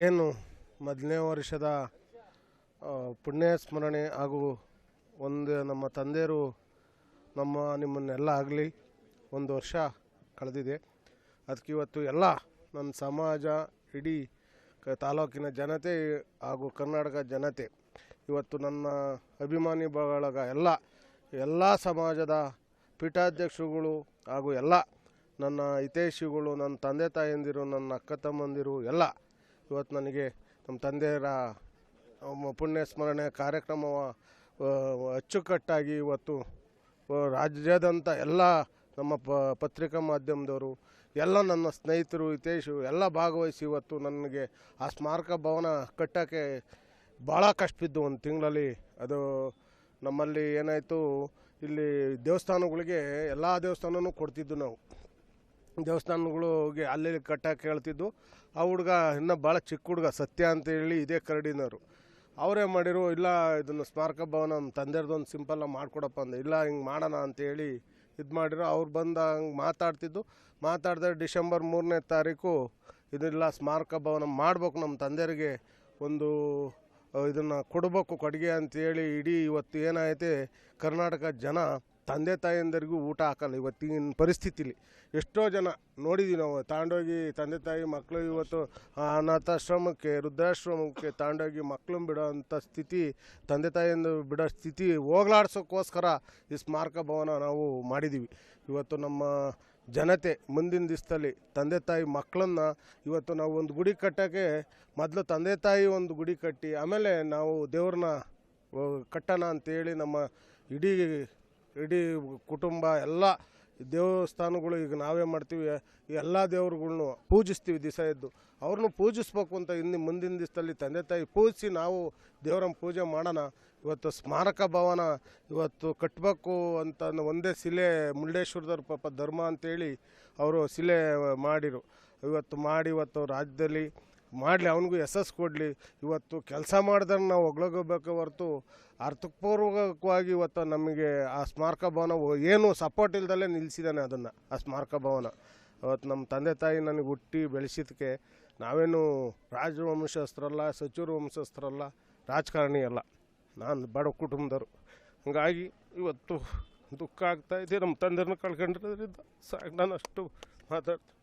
ಏನು ಮೊದಲನೇ ವರ್ಷದ ಪುಣ್ಯ ಸ್ಮರಣೆ ಹಾಗೂ ಒಂದು ನಮ್ಮ ತಂದೆಯರು ನಮ್ಮ ನಿಮ್ಮನ್ನೆಲ್ಲ ಆಗಲಿ, ಒಂದು ವರ್ಷ ಕಳೆದಿದೆ. ಅದಕ್ಕೆ ಇವತ್ತು ಎಲ್ಲ ನನ್ನ ಸಮಾಜ, ಇಡೀ ತಾಲೂಕಿನ ಜನತೆ ಹಾಗೂ ಕರ್ನಾಟಕ ಜನತೆ ಇವತ್ತು ನನ್ನ ಅಭಿಮಾನಿ ಬಳಗ ಎಲ್ಲ ಎಲ್ಲ ಸಮಾಜದ ಪೀಠಾಧ್ಯಕ್ಷರುಗಳು ಹಾಗೂ ಎಲ್ಲ ನನ್ನ ಹಿತೈಷಿಗಳು, ನನ್ನ ತಂದೆ ತಾಯಂದಿರು, ನನ್ನ ಅಕ್ಕ ತಮ್ಮಂದಿರು, ಎಲ್ಲ ಇವತ್ತು ನನಗೆ ನಮ್ಮ ತಂದೆಯರ ಪುಣ್ಯ ಸ್ಮರಣೆ ಕಾರ್ಯಕ್ರಮವ ಅಚ್ಚುಕಟ್ಟಾಗಿ ಇವತ್ತು ರಾಜ್ಯದಂಥ ಎಲ್ಲ ನಮ್ಮ ಪ, ಪತ್ರಿಕಾ ಮಾಧ್ಯಮದವರು, ಎಲ್ಲ ನನ್ನ ಸ್ನೇಹಿತರು ಹಿತೈಷರು ಎಲ್ಲ ಭಾಗವಹಿಸಿ ಇವತ್ತು ನನಗೆ ಆ ಸ್ಮಾರಕ ಭವನ ಕಟ್ಟೋಕ್ಕೆ ಭಾಳ ಕಷ್ಟ ಬಿದ್ದು ಒಂದು ತಿಂಗಳಲ್ಲಿ ಅದು ನಮ್ಮಲ್ಲಿ ಏನಾಯಿತು, ಇಲ್ಲಿ ದೇವಸ್ಥಾನಗಳಿಗೆ ಎಲ್ಲ ದೇವಸ್ಥಾನನೂ ಕೊಡ್ತಿದ್ದು ನಾವು. ದೇವಸ್ಥಾನಗಳಿಗೆ ಅಲ್ಲಿ ಕಟ್ಟಕ್ಕೆ ಹೇಳ್ತಿದ್ದು ಆ ಹುಡುಗ ಇನ್ನೂ ಭಾಳ ಚಿಕ್ಕ ಹುಡುಗ, ಸತ್ಯ ಅಂತ ಹೇಳಿ ಇದೇ ಕರಡಿನವರು. ಅವರೇ ಮಾಡಿರು, ಇಲ್ಲ ಇದನ್ನು ಸ್ಮಾರಕ ಭವನ ನಮ್ಮ ಒಂದು ಸಿಂಪಲ್ಲಾಗಿ ಮಾಡಿಕೊಡಪ್ಪ ಅಂದೆ. ಇಲ್ಲ, ಹಿಂಗೆ ಮಾಡೋಣ ಅಂತೇಳಿ ಇದು ಮಾಡಿರೋ, ಅವ್ರು ಬಂದು ಹಂಗೆ ಮಾತಾಡ್ತಿದ್ದು. ಮಾತಾಡಿದ್ರೆ ಡಿಸೆಂಬರ್ ಮೂರನೇ ತಾರೀಕು ಇದೆಲ್ಲ ಸ್ಮಾರಕ ಭವನ ಮಾಡ್ಬೇಕು ನಮ್ಮ ತಂದೆಯರಿಗೆ ಒಂದು ಇದನ್ನು ಕೊಡಬೇಕು ಕೊಡುಗೆ ಅಂತೇಳಿ ಇಡೀ ಇವತ್ತು ಏನಾಯಿತೆ, ಕರ್ನಾಟಕ ಜನ ತಂದೆ ತಾಯಿಯಂದರಿಗೂ ಊಟ ಹಾಕಲ್ಲ ಇವತ್ತಿನ ಪರಿಸ್ಥಿತಿಲಿ. ಎಷ್ಟೋ ಜನ ನೋಡಿದ್ದೀವಿ ನಾವು, ತಾಂಡೋಗಿ ತಂದೆ ತಾಯಿ ಮಕ್ಕಳು ಇವತ್ತು ಅನಾಥಾಶ್ರಮಕ್ಕೆ, ವೃದ್ಧಾಶ್ರಮಕ್ಕೆ ತಾಂಡೋಗಿ ಮಕ್ಕಳು ಬಿಡೋ ಅಂಥ ಸ್ಥಿತಿ, ತಂದೆ ತಾಯಿಯಿಂದ ಬಿಡೋ ಸ್ಥಿತಿ ಹೋಗ್ಲಾಡ್ಸೋಕ್ಕೋಸ್ಕರ ಈ ಸ್ಮಾರಕ ಭವನ ನಾವು ಮಾಡಿದ್ದೀವಿ ಇವತ್ತು ನಮ್ಮ ಜನತೆ ಮುಂದಿನ ದಿವಸದಲ್ಲಿ ತಂದೆ ತಾಯಿ ಮಕ್ಕಳನ್ನ ಇವತ್ತು ನಾವು ಒಂದು ಗುಡಿ ಕಟ್ಟೋಕ್ಕೆ ಮೊದಲು ತಂದೆ ತಾಯಿ ಒಂದು ಗುಡಿ ಕಟ್ಟಿ, ಆಮೇಲೆ ನಾವು ದೇವ್ರನ್ನ ಕಟ್ಟೋಣ ಅಂತೇಳಿ ನಮ್ಮ ಇಡೀ ಇಡೀ ಕುಟುಂಬ ಎಲ್ಲ ದೇವಸ್ಥಾನಗಳು ಈಗ ನಾವೇ ಮಾಡ್ತೀವಿ, ಎಲ್ಲ ದೇವ್ರುಗಳ್ನು ಪೂಜಿಸ್ತೀವಿ ದಿವಸ ಎದ್ದು. ಅವ್ರನ್ನೂ ಪೂಜಿಸ್ಬೇಕು ಅಂತ ಇನ್ನು ಮುಂದಿನ ದಿವಸದಲ್ಲಿ ತಂದೆ ತಾಯಿ ಪೂಜಿಸಿ ನಾವು ದೇವರನ್ನ ಪೂಜೆ ಮಾಡೋಣ. ಇವತ್ತು ಸ್ಮಾರಕ ಭವನ, ಇವತ್ತು ಕಟ್ಟಬೇಕು ಅಂತ ಒಂದೇ ಶಿಲೆ ಮುರುಡೇಶ್ವರದವ್ರ ಪಾಪ ಧರ್ಮ ಅಂತೇಳಿ ಅವರು ಶಿಲೆ ಮಾಡಿರು. ಇವತ್ತು ಮಾಡಿ ಇವತ್ತು ರಾಜ್ಯದಲ್ಲಿ ಮಾಡಲಿ, ಅವನಿಗೂ ಯಶಸ್ಸು ಕೊಡಲಿ. ಇವತ್ತು ಕೆಲಸ ಮಾಡಿದ್ರೆ ನಾವು ಹೊಗಳೋಗಬೇಕು ಹೊರತು ಅರ್ಥಪೂರ್ವಕವಾಗಿ ಇವತ್ತು ನಮಗೆ ಆ ಸ್ಮಾರಕ ಭವನ ಏನು ಸಪೋರ್ಟ್ ಇಲ್ದಲೇ ನಿಲ್ಲಿಸಿದ್ದಾನೆ ಅದನ್ನು, ಆ ಸ್ಮಾರಕ ಭವನ. ಇವತ್ತು ನಮ್ಮ ತಂದೆ ತಾಯಿ ನನಗೆ ಹುಟ್ಟಿ ಬೆಳೆಸಿದಕ್ಕೆ ನಾವೇನು ರಾಜವಂಶಸ್ಥರಲ್ಲ ಸಚಿವರು ವಂಶಸ್ಥರಲ್ಲ, ರಾಜಕಾರಣಿ ಅಲ್ಲ. ನಾನು ಬಡ ಕುಟುಂಬದವರು. ಹಂಗಾಗಿ ಇವತ್ತು ದುಃಖ ಆಗ್ತಾ ಇದೆ. ನಮ್ಮ ತಂದೆಯನ್ನು ಕಳ್ಕೊಂಡಿರೋದ್ರಿಂದ ಸಾಕು. ನಾನು ಅಷ್ಟು ಮಾತಾಡ್ತೀನಿ.